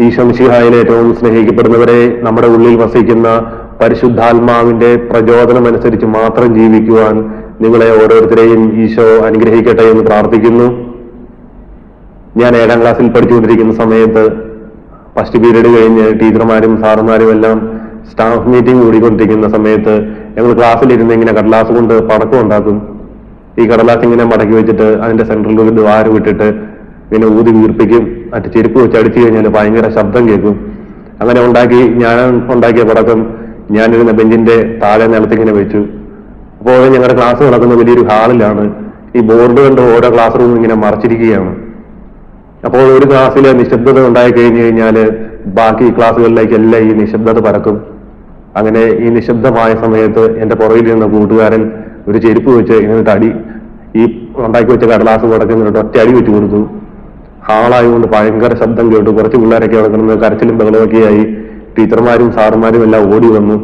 ഈശംഷിഹായിൽ ഏറ്റവും സ്നേഹിക്കപ്പെടുന്നവരെ നമ്മുടെ ഉള്ളിൽ വസിക്കുന്ന പരിശുദ്ധാത്മാവിന്റെ പ്രചോദനമനുസരിച്ച് മാത്രം ജീവിക്കുവാൻ നിങ്ങളെ ഓരോരുത്തരെയും ഈശോ അനുഗ്രഹിക്കട്ടെ എന്ന് പ്രാർത്ഥിക്കുന്നു. ഞാൻ ഏഴാം ക്ലാസ്സിൽ പഠിച്ചുകൊണ്ടിരിക്കുന്ന സമയത്ത് ഫസ്റ്റ് പീരീഡ് കഴിഞ്ഞ് ടീച്ചർമാരും സാറുമാരും എല്ലാം സ്റ്റാഫ് മീറ്റിംഗ് കൂടിക്കൊണ്ടിരിക്കുന്ന സമയത്ത് ഞങ്ങൾ ക്ലാസ്സിലിരുന്ന് ഇങ്ങനെ കടലാസ് കൊണ്ട് പടക്കം ഉണ്ടാക്കും. ഈ കടലാസ് ഇങ്ങനെ മടക്കി വെച്ചിട്ട് അതിന്റെ സെൻട്രലിൽ ഒരു ദ്വാരം വിട്ടിട്ട് പിന്നെ ഊതി വീർപ്പിക്കും. മറ്റു ചെരുപ്പ് വെച്ച് അടിച്ചു കഴിഞ്ഞാൽ ഭയങ്കര ശബ്ദം കേൾക്കും. അങ്ങനെ ഉണ്ടാക്കി ഞാൻ ഉണ്ടാക്കിയ പടക്കം ഞാനിരുന്ന ബെഞ്ചിന്റെ താഴെ നിലത്ത് ഇങ്ങനെ വെച്ചു. അപ്പോൾ ഞങ്ങളുടെ ക്ലാസ് നടക്കുന്ന വലിയൊരു ഹാളിലാണ് ഈ ബോർഡ് കണ്ട് ഓരോ ക്ലാസ് റൂമും ഇങ്ങനെ മറച്ചിരിക്കുകയാണ്. അപ്പോൾ ഒരു ക്ലാസ്സിലെ നിശബ്ദത ഉണ്ടായി കഴിഞ്ഞു കഴിഞ്ഞാൽ ബാക്കി ക്ലാസ്സുകളിലേക്ക് എല്ലാം ഈ നിശബ്ദത പരക്കും അങ്ങനെ ഈ നിശബ്ദമായ സമയത്ത് എന്റെ പുറകിൽ കൂട്ടുകാരൻ ഒരു ചെരുപ്പ് വെച്ച് ഇങ്ങനെ അടി ഈ ഉണ്ടാക്കി വെച്ച കടലാസ് മുടക്കുന്നിട്ട് ഒറ്റ അടി വെച്ച് കൊടുത്തു. ഹാളായതുകൊണ്ട് ഭയങ്കര ശബ്ദം കേട്ടു. കുറച്ച് പിള്ളേരൊക്കെ കിടന്ന് കരച്ചിലും ബഹളമൊക്കെയായി. ടീച്ചർമാരും സാറുമാരും എല്ലാം ഓടി വന്നു.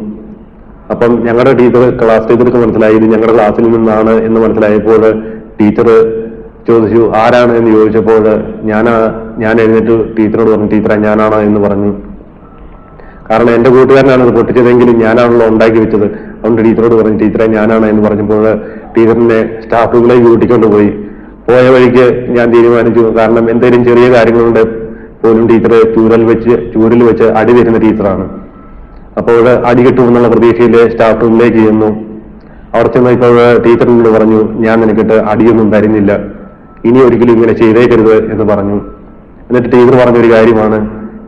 അപ്പം ഞങ്ങളുടെ ടീച്ചർ ക്ലാസ് ടീച്ചർക്ക് മനസ്സിലായി ഞങ്ങളുടെ ക്ലാസ്സിൽ നിന്നാണ് എന്ന് മനസ്സിലായപ്പോൾ ടീച്ചർ ചോദിച്ചു ആരാണ്? എന്ന് ചോദിച്ചപ്പോൾ ഞാൻ ഞാൻ എഴുന്നേറ്റ്. ടീച്ചറോട് പറഞ്ഞു ടീച്ചറെ ഞാനാണ് എന്ന് പറഞ്ഞു. കാരണം എന്റെ കൂട്ടുകാരനാണ് അത് പൊട്ടിച്ചതെങ്കിലും ഞാനാണല്ലോ ഉണ്ടാക്കി വെച്ചത്. അതുകൊണ്ട് ടീച്ചറോട് പറഞ്ഞു ടീച്ചറെ ഞാനാണ് എന്ന് പറഞ്ഞപ്പോൾ ടീച്ചറിനെ സ്റ്റാഫുകളെ കൂട്ടിക്കൊണ്ട് പോയി. പോയ വഴിക്ക് ഞാൻ തീരുമാനിച്ചു. കാരണം എന്തെങ്കിലും ചെറിയ കാര്യങ്ങളുണ്ട് പോലും ടീച്ചർ ചൂരൽ വെച്ച് ചൂരിൽ വെച്ച് അടി തരുന്ന ടീച്ചറാണ്. അപ്പോൾ അടി കിട്ടുമെന്നുള്ള പ്രതീക്ഷയിൽ സ്റ്റാഫ് റൂമിലേക്ക് ചെയ്യുന്നു അവിടെ ചെന്ന് ഇപ്പോൾ ടീച്ചറിനോട് പറഞ്ഞു ഞാൻ നിനക്കിട്ട് അടിയൊന്നും തരുന്നില്ല. ഇനി ഒരിക്കലും ഇങ്ങനെ ചെയ്തേക്കരുത് എന്ന് പറഞ്ഞു. എന്നിട്ട് ടീച്ചർ പറഞ്ഞൊരു കാര്യമാണ്.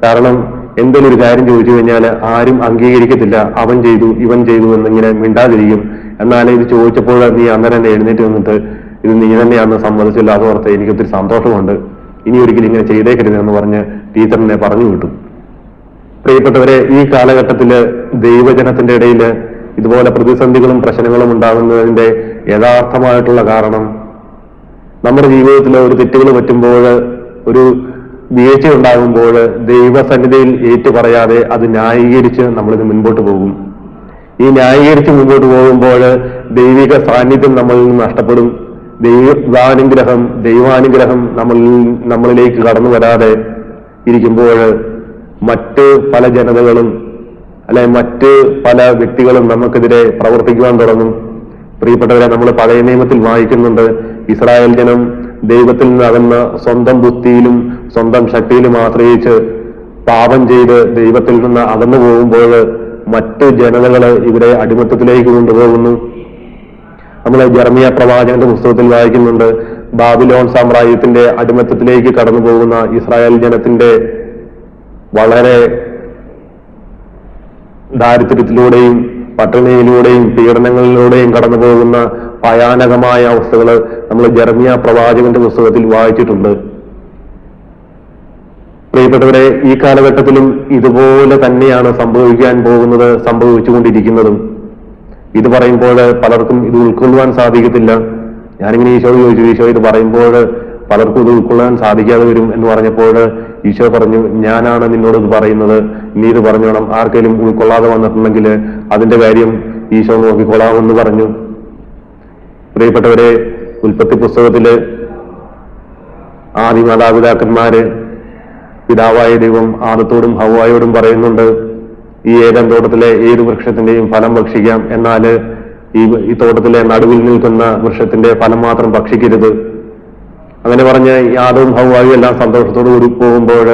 കാരണം എന്തെങ്കിലും ഒരു കാര്യം ചോദിച്ചു കഴിഞ്ഞാൽ ആരും അംഗീകരിക്കത്തില്ല. അവൻ ചെയ്തു ഇവൻ ചെയ്തു എന്നിങ്ങനെ മിണ്ടാതിരിക്കും. എന്നാൽ ഇത് ചോദിച്ചപ്പോൾ നീ അന്നേരം എഴുന്നേറ്റ് വന്നിട്ട് ഇത് നീ തന്നെയാണെന്ന് സമ്മതിച്ചില്ല അത് ഓർത്ത് എനിക്ക് ഒത്തിരി സന്തോഷമുണ്ട്. ഇനി ഒരിക്കലും ഇങ്ങനെ ചെയ്തേക്കരുത് എന്ന് പറഞ്ഞ് ടീച്ചറിനെ പറഞ്ഞു വിട്ടു. പ്രിയപ്പെട്ടവരെ ഈ കാലഘട്ടത്തിൽ ദൈവജനത്തിന്റെ ഇടയിൽ ഇതുപോലെ പ്രതിസന്ധികളും പ്രശ്നങ്ങളും ഉണ്ടാകുന്നതിന്റെ യഥാർത്ഥമായിട്ടുള്ള കാരണം നമ്മുടെ ജീവിതത്തിൽ ഒരു തെറ്റുകൾ പറ്റുമ്പോൾ ഒരു വീഴ്ച ഉണ്ടാകുമ്പോൾ ദൈവസന്നിധിയിൽ ഏറ്റു പറയാതെ അത് ന്യായീകരിച്ച് നമ്മളിത് മുൻപോട്ട് പോകും. ഈ ന്യായീകരിച്ച് മുൻപോട്ട് പോകുമ്പോൾ ദൈവിക സാന്നിധ്യം നമ്മളിൽ നിന്ന് നഷ്ടപ്പെടും. ദൈവാനുഗ്രഹം ദൈവാനുഗ്രഹം നമ്മൾ നമ്മളിലേക്ക് കടന്നു വരാതെ ഇരിക്കുമ്പോൾ മറ്റ് പല ജനതകളും അല്ലെ മറ്റ് പല വ്യക്തികളും നമുക്കെതിരെ പ്രവർത്തിക്കുവാൻ തുടങ്ങും. പ്രിയപ്പെട്ടവരെ നമ്മൾ പഴയ നിയമത്തിൽ വായിക്കുന്നുണ്ട് ഇസ്രായേൽ ജനം ദൈവത്തിൽ നിന്നകന്ന സ്വന്തം ബുദ്ധിയിലും സ്വന്തം ശക്തിയിലും ആശ്രയിച്ച് പാപം ചെയ്ത് ദൈവത്തിൽ നിന്ന് അകന്നു പോകുമ്പോൾ മറ്റ് ജനതകൾ ഇവരെ അടിമത്തത്തിലേക്ക് കൊണ്ടുപോകുന്നു. നമ്മൾ ജർമിയ പ്രവാചകന്റെ പുസ്തകത്തിൽ വായിക്കുന്നുണ്ട്. ബാബിലോൺ സാമ്രാജ്യത്തിന്റെ അടിമത്തത്തിലേക്ക് കടന്നു പോകുന്ന ഇസ്രായേൽ ജനത്തിന്റെ വളരെ ദാരിദ്ര്യത്തിലൂടെയും പട്ടിണിയിലൂടെയും പീഡനങ്ങളിലൂടെയും കടന്നു പോകുന്ന ഭയാനകമായ അവസ്ഥകൾ നമ്മൾ ജർമിയ പ്രവാചകന്റെ പുസ്തകത്തിൽ വായിച്ചിട്ടുണ്ട്. പ്രിയപ്പെട്ടവരെ ഈ കാലഘട്ടത്തിലും ഇതുപോലെ തന്നെയാണ് സംഭവിക്കാൻ പോകുന്നത് സംഭവിച്ചുകൊണ്ടിരിക്കുന്നതും. ഇത് പറയുമ്പോൾ പലർക്കും ഇത് ഉൾക്കൊള്ളുവാൻ സാധിക്കത്തില്ല. ഞാനിങ്ങനെ ഈശോ ചോദിച്ചു ഈശോ ഇത് പറയുമ്പോൾ പലർക്കും ഇത് ഉൾക്കൊള്ളാൻ സാധിക്കാതെ വരും എന്ന് പറഞ്ഞപ്പോൾ ഈശോ പറഞ്ഞു ഞാനാണ് നിന്നോട് ഇത് പറയുന്നത്. നീ ഇത് പറഞ്ഞോണം. ആർക്കെങ്കിലും ഉൾക്കൊള്ളാതെ വന്നിട്ടുണ്ടെങ്കിൽ അതിന്റെ കാര്യം ഈശോ നോക്കിക്കൊള്ളാമെന്ന് പറഞ്ഞു. പ്രിയപ്പെട്ടവരെ ഉൽപ്പത്തി പുസ്തകത്തിൽ ആദ്യ മാതാപിതാക്കന്മാര് പിതാവായ ദൈവം ആദത്തോടും ഹവായോടും പറയുന്നുണ്ട് ഈ ഏതൻ തോട്ടത്തിലെ ഏത് വൃക്ഷത്തിന്റെയും ഫലം ഭക്ഷിക്കാം എന്നാൽ ഈ ഈ തോട്ടത്തിലെ നടുവിൽ നിൽക്കുന്ന വൃക്ഷത്തിന്റെ ഫലം മാത്രം ഭക്ഷിക്കരുത്. അങ്ങനെ പറഞ്ഞ് യാദവും ആദവും എല്ലാം സന്തോഷത്തോടു കൂടി പോകുമ്പോൾ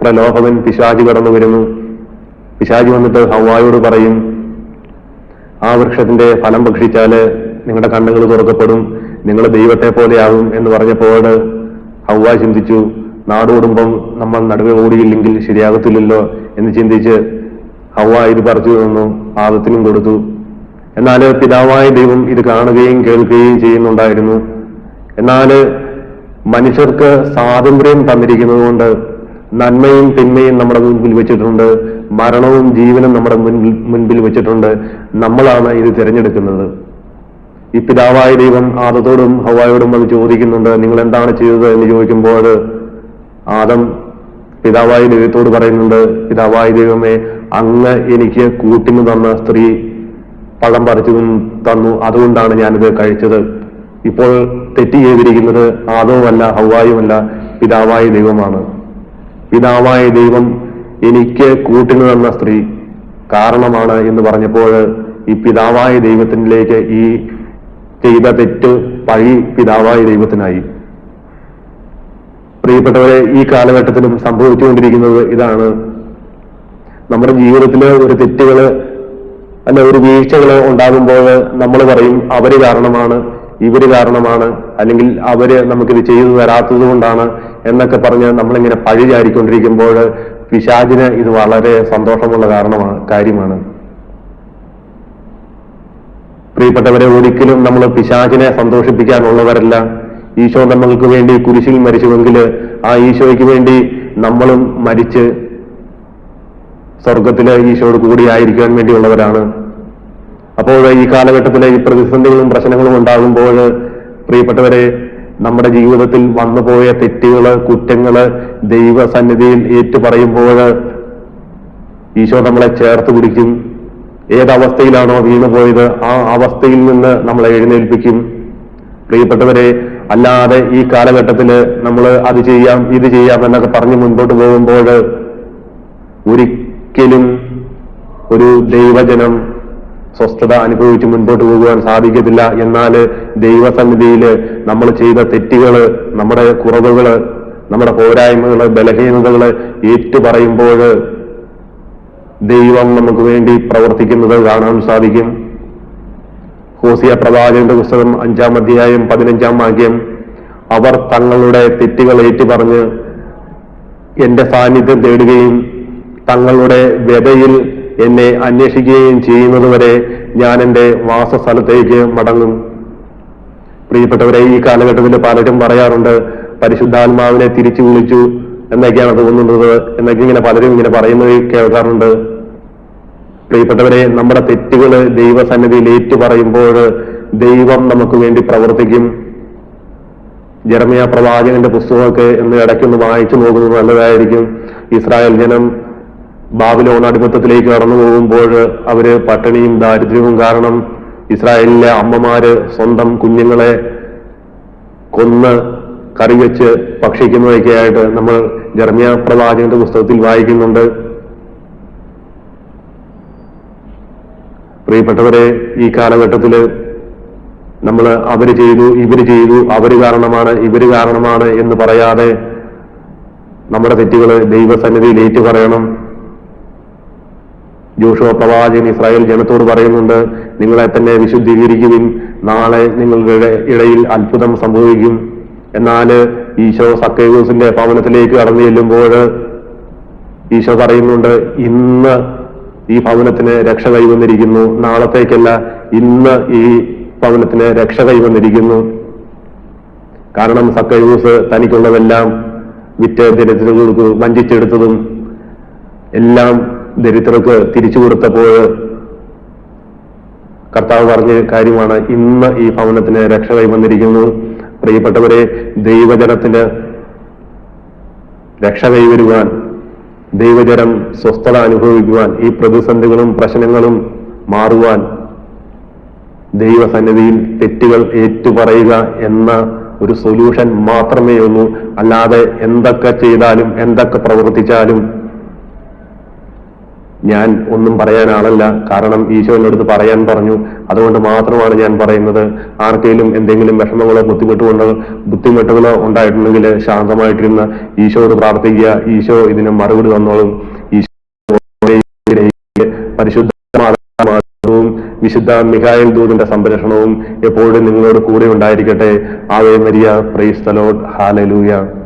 പ്രലോഭകൻ പിശാചി കടന്നു വരുന്നു. പിശാചി വന്നിട്ട് ഹവായോട് പറയും ആ വൃക്ഷത്തിന്റെ ഫലം ഭക്ഷിച്ചാൽ നിങ്ങളുടെ കണ്ണുകൾ തുറക്കപ്പെടും നിങ്ങൾ ദൈവത്തെ പോലെയാകും എന്ന് പറഞ്ഞപ്പോൾ ഹൗവ ചിന്തിച്ചു നാടോടുമ്പം നമ്മൾ നടുവെ ഓടിയില്ലെങ്കിൽ ശരിയാകത്തില്ലല്ലോ എന്ന് ചിന്തിച്ച് ഹൗവ ഇത് പറിച്ചു തന്നു ആദത്തിനും കൊടുത്തു. എന്നാൽ പിതാവായ ദൈവം ഇത് കാണുകയും കേൾക്കുകയും ചെയ്യുന്നുണ്ടായിരുന്നു. എന്നാൽ മനുഷ്യർക്ക് സ്വാതന്ത്ര്യം തന്നിരിക്കുന്നത് കൊണ്ട് നന്മയും തിന്മയും നമ്മുടെ മുൻപിൽ വെച്ചിട്ടുണ്ട്. മരണവും ജീവനും നമ്മുടെ മുൻപിൽ വെച്ചിട്ടുണ്ട്. നമ്മളാണ് ഇത് തിരഞ്ഞെടുക്കുന്നത്. ഈ പിതാവായ ദൈവം ആദത്തോടും ഹവായോടും അത് ചോദിക്കുന്നുണ്ട് നിങ്ങൾ എന്താണ് ചെയ്തത്? എന്ന് ചോദിക്കുമ്പോൾ ആദം പിതാവായ ദൈവത്തോട് പറയുന്നുണ്ട് പിതാവായ ദൈവമേ അങ്ങ് എനിക്ക് കൂട്ടിന് തന്ന സ്ത്രീ പഴം പറിച്ചു തന്നു. അതുകൊണ്ടാണ് ഞാനിത് കഴിച്ചത്. ഇപ്പോൾ തെറ്റ് ചെയ്തിരിക്കുന്നത് ആദവുമല്ല ഹവായുമല്ല പിതാവായ ദൈവമാണ്. പിതാവായ ദൈവം എനിക്ക് കൂട്ടിന് തന്ന സ്ത്രീ കാരണമാണ് എന്ന് പറഞ്ഞപ്പോൾ ഈ പിതാവായ ദൈവത്തിലേക്ക് ഈ ചെയ്ത തെറ്റ് പഴി പിതാവായ ദൈവത്തിനായി. പ്രിയപ്പെട്ടവരെ ഈ കാലഘട്ടത്തിലും സംഭവിച്ചുകൊണ്ടിരിക്കുന്നത് ഇതാണ്. നമ്മുടെ ജീവിതത്തിൽ ഒരു തെറ്റുകൾ അല്ല ഒരു വീഴ്ചകൾ ഉണ്ടാകുമ്പോൾ നമ്മൾ പറയും അവർ കാരണമാണ് ഇവർ കാരണമാണ് അല്ലെങ്കിൽ അവർ നമുക്കിത് ചെയ്തു തരാത്തത് കൊണ്ടാണ് എന്നൊക്കെ പറഞ്ഞ് നമ്മളിങ്ങനെ പഴി ചാരിക്കൊണ്ടിരിക്കുമ്പോൾ പിശാചിന് ഇത് വളരെ സന്തോഷമുള്ള കാരണമാണ് കാര്യമാണ്. പ്രിയപ്പെട്ടവരെ ഒരിക്കലും നമ്മൾ പിശാചിനെ സന്തോഷിപ്പിക്കാനുള്ളവരല്ല. ഈശോ നമ്മൾക്ക് വേണ്ടി കുരിശിൽ മരിച്ചുവെങ്കിൽ ആ ഈശോയ്ക്ക് വേണ്ടി നമ്മളും മരിച്ച് സ്വർഗത്തിലെ ഈശോട് കൂടിയായിരിക്കാൻ വേണ്ടിയുള്ളവരാണ്. അപ്പോൾ ഈ കാലഘട്ടത്തിലെ ഈ പ്രതിസന്ധികളും പ്രശ്നങ്ങളും ഉണ്ടാകുമ്പോൾ പ്രിയപ്പെട്ടവരെ നമ്മുടെ ജീവിതത്തിൽ വന്നുപോയ തെറ്റുകൾ കുറ്റങ്ങൾ ദൈവസന്നിധിയിൽ ഏറ്റുപറയുമ്പോൾ ഈശോ നമ്മളെ ചേർത്ത് പിടിക്കും. ഏതവസ്ഥയിലാണോ വീണുപോയത് ആ അവസ്ഥയിൽ നിന്ന് നമ്മളെ എഴുന്നേൽപ്പിക്കും. പ്രിയപ്പെട്ടവരെ അല്ലാതെ ഈ കാലഘട്ടത്തിൽ നമ്മൾ അത് ചെയ്യാം ഇത് ചെയ്യാം എന്നൊക്കെ പറഞ്ഞ് മുൻപോട്ട് പോകുമ്പോൾ ഒരു ദൈവജനം സ്വസ്ഥത അനുഭവിച്ച് മുൻപോട്ട് പോകുവാൻ സാധിക്കത്തില്ല. എന്നാൽ ദൈവസന്നിധിയിൽ നമ്മൾ ചെയ്ത തെറ്റുകൾ നമ്മുടെ കുറവുകൾ നമ്മുടെ പോരായ്മകൾ ബലഹീനതകൾ ഏറ്റുപറയുമ്പോൾ ദൈവം നമുക്ക് വേണ്ടി പ്രവർത്തിക്കുന്നത് കാണാൻ സാധിക്കും. ഹോസിയ പ്രവാചകന്റെ പുസ്തകം അഞ്ചാം അധ്യായം പതിനഞ്ചാം വാക്യം അവർ തങ്ങളുടെ തെറ്റുകൾ ഏറ്റുപറഞ്ഞ് എന്റെ സാന്നിധ്യം തേടുകയും തങ്ങളുടെ വ്യതയിൽ എന്നെ അന്വേഷിക്കുകയും ചെയ്യുന്നതുവരെ ഞാൻ എന്റെ വാസസ്ഥലത്തേക്ക് മടങ്ങും. പ്രിയപ്പെട്ടവരെ ഈ കാലഘട്ടത്തിൽ പലരും പറയാറുണ്ട് പരിശുദ്ധാത്മാവിനെ തിരിച്ചു വിളിച്ചു എന്നൊക്കെയാണ് തോന്നുന്നത് എന്നൊക്കെ ഇങ്ങനെ പലരും ഇങ്ങനെ പറയുന്നത് കേൾക്കാറുണ്ട്. പ്രിയപ്പെട്ടവരെ നമ്മുടെ തെറ്റുകൾ ദൈവസന്നിധിയിൽ ഏറ്റു പറയുമ്പോൾ ദൈവം നമുക്ക് വേണ്ടി പ്രവർത്തിക്കും. ജർമിയ പ്രവാചകന്റെ പുസ്തകമൊക്കെ എന്ന് ഇടയ്ക്കൊന്ന് വായിച്ചു നോക്കുന്നത് നല്ലതായിരിക്കും. ഇസ്രായേൽ ജനം ബാബിലോൺ അടിമത്തത്തിലേക്ക് കടന്നു പോകുമ്പോൾ അവർ പട്ടിണിയും ദാരിദ്ര്യവും കാരണം ഇസ്രായേലിലെ അമ്മമാര് സ്വന്തം കുഞ്ഞുങ്ങളെ കൊന്ന് കറി വെച്ച് ഭക്ഷിക്കുന്നതൊക്കെ ആയിട്ട് നമ്മൾ ജർമ്മിയ പ്രവാചകന്റെ പുസ്തകത്തിൽ വായിക്കുന്നുണ്ട്. പ്രിയപ്പെട്ടവരെ ഈ കാലഘട്ടത്തിൽ നമ്മൾ അവർ ചെയ്തു ഇവർ ചെയ്തു അവർ കാരണമാണ് ഇവർ കാരണമാണ് എന്ന് പറയാതെ നമ്മുടെ തെറ്റുകൾ ദൈവസന്നിധിയിൽ ഏറ്റു പറയണം. ജോഷുവ പ്രവാചകൻ ഇസ്രായേൽ ജനത്തോട് പറയുന്നുണ്ട് നിങ്ങളെ തന്നെ വിശുദ്ധീകരിക്കുവിൻ നാളെ നിങ്ങളുടെ ഇടയിൽ അത്ഭുതം സംഭവിക്കും. എന്നാൽ ഈശോ സക്കേവൂസിന്റെ ഭവനത്തിലേക്ക് കടന്നു ചെല്ലുമ്പോൾ ഈശോ പറയുന്നുണ്ട് ഇന്ന് ഈ ഭവനത്തിന് രക്ഷ കൈവന്നിരിക്കുന്നു. നാളത്തേക്കല്ല ഇന്ന് ഈ ഭവനത്തിന് രക്ഷ കൈവന്നിരിക്കുന്നു. കാരണം സക്കയൂസ് തനിക്കുള്ളതെല്ലാം വിറ്റ് ദരിദ്രർക്ക് വഞ്ചിച്ചെടുത്തതും എല്ലാം ദരിദ്രർക്ക് തിരിച്ചു കൊടുത്തപ്പോൾ കർത്താവ് പറഞ്ഞ കാര്യമാണ് ഇന്ന് ഈ ഭവനത്തിന് രക്ഷ കൈവന്നിരിക്കുന്നു. പ്രിയപ്പെട്ടവരെ ദൈവജനത്തിന് രക്ഷ കൈവരുവാൻ ദൈവജനം സ്വസ്ഥത അനുഭവിക്കുവാൻ ഈ പ്രതിസന്ധികളും പ്രശ്നങ്ങളും മാറുവാൻ ദൈവസന്നിധിയിൽ തെറ്റുകൾ ഏറ്റുപറയുക എന്ന ഒരു സൊല്യൂഷൻ മാത്രമേ ഉള്ളൂ. അല്ലാതെ എന്തൊക്കെ ചെയ്താലും എന്തൊക്കെ പ്രവർത്തിച്ചാലും ഞാൻ ഒന്നും പറയാൻ ആളല്ല. കാരണം ഈശോ അടുത്ത് പറയാൻ പറഞ്ഞു. അതുകൊണ്ട് മാത്രമാണ് ഞാൻ പറയുന്നത്. ആർക്കെങ്കിലും എന്തെങ്കിലും വിഷമങ്ങളോ ബുദ്ധിമുട്ടുകളോ ബുദ്ധിമുട്ടുകളോ ഉണ്ടായിട്ടുണ്ടെങ്കിൽ ശാന്തമായിട്ടിരുന്ന് ഈശോയോട് പ്രാർത്ഥിക്കുക. ഈശോ ഇതിന് മറുപടി തന്നോളും. ഈശോ പരിശുദ്ധ വിശുദ്ധ മിഹായൽ ദൂതിന്റെ സംരക്ഷണവും എപ്പോഴും നിങ്ങളോട് കൂടെ ഉണ്ടായിരിക്കട്ടെ. Ave Maria praise the Lord hallelujah